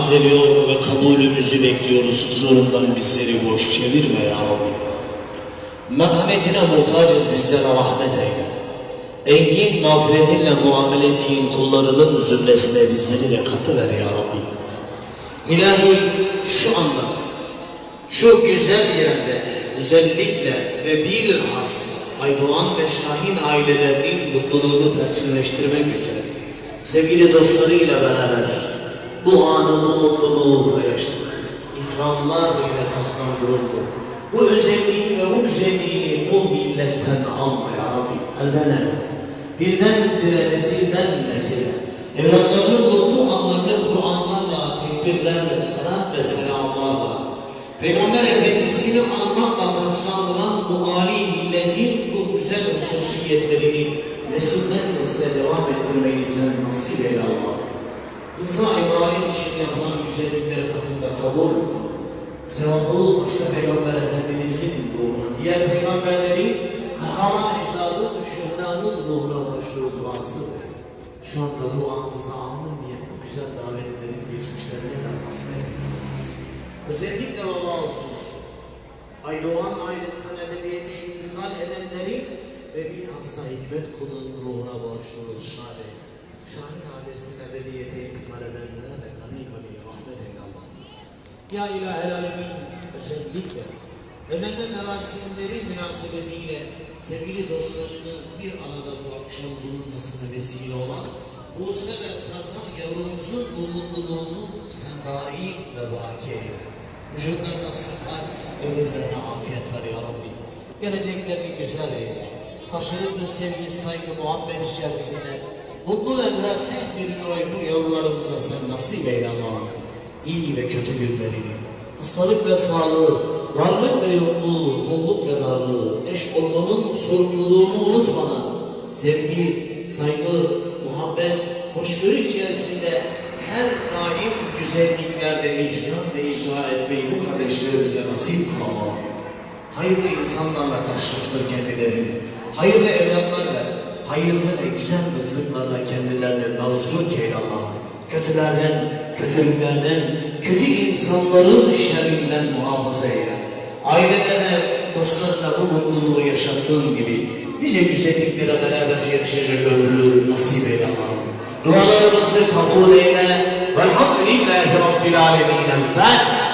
arz ediyor ve kabulümüzü bekliyoruz. Huzurundan bizleri boş çevirme ya Rabbi. Merhametine muhtacız bizlere rahmet eyle. Engin mağfiretinle muamele ettiğin kullarının zümresine bizleri de katıver ya Rabbi. İlahi şu anda, şu güzel yerde özellikle ve bilhas Aydoğan ve Şahin ailelerinin mutluluğunu perçinleştirmek üzere sevgili dostlarıyla beraber bu anı, bu mutluluğu paylaştık. İkramlar ile taslandırıldı. Bu özelliği ve bu güzelliğini bu milletten alma ya Rabbi. Elden ele. Dilden dile, nesilden nesile. Evlatlarının mutlu anlarını Kur'anlarla, tekbirlerle, salat ve selamlarla, Peygamber Efendisi'ni anmakla amaçlandıran bu âli milletin bu güzel hususiyetlerini nesilden nesile devam ettirmeyi sen nasip eyle Allah. İnsan ibadet için yapılan güzellikleri katında kabul sevabı başta Peygamber Efendimizin ruhuna, diğer peygamberlerin kahraman ecdadın, şühedanın ruhuna başlıyoruz vasıl. Şu anda duamızı alın diye bu güzel davetlerin geçmişlerine de rahmet. Özellikle baba olsun. Aydoğan ailesinden ebediyete intikal edenlerin ve bilhassa hikmet kulun ruhuna bağışlıyoruz şade. Ya ilahel alemin özellikle önemli merasimleri münasebetiyle sevgili dostlarını bir arada bu akşam bulunmasına vesile olan Buse ve Sartan yavrumuzun bu mutluluğunu sen daim ve baki eyle. Vücutlarına sıhhat, ömürlerine afiyet ver ya Rabbi. Geleceklerini güzel eyle. Karşılıklı sevgi, saygı, muhabbet içerisinde mutlu ve müreffeh bir yuva bu yavrularımıza sen nasip eyle Allah'ım. İyi ve kötü günlerini, hastalık ve sağlığı, varlık ve yokluğu, bolluk ve darlığı, eş olmanın sorumluluğunu unutmadan, sevgi, saygı, muhabbet, hoşgörü içerisinde her daim güzelliklerde ihyan ve icra etmeyi bu kardeşlerimize nasip kıl. Hayırlı insanlarla karşılaştır kendilerini. Hayırlı evlatlar ver. Hayırlı ve güzel rızıklarla kendilerini mevzuk eyle Allah'ım. Kötülerden, kötülüklerden, kötü insanların şerrinden muhafaza eyle. Ailelerine, dostlarına bu mutluluğu yaşattığın gibi nice güzelliklere beraberce yaşayacak ömrü nasip eyle Allah'ım. Dualarımızı kabul eyle. Velhamdülillahi Rabbil Alemin. El Fatiha.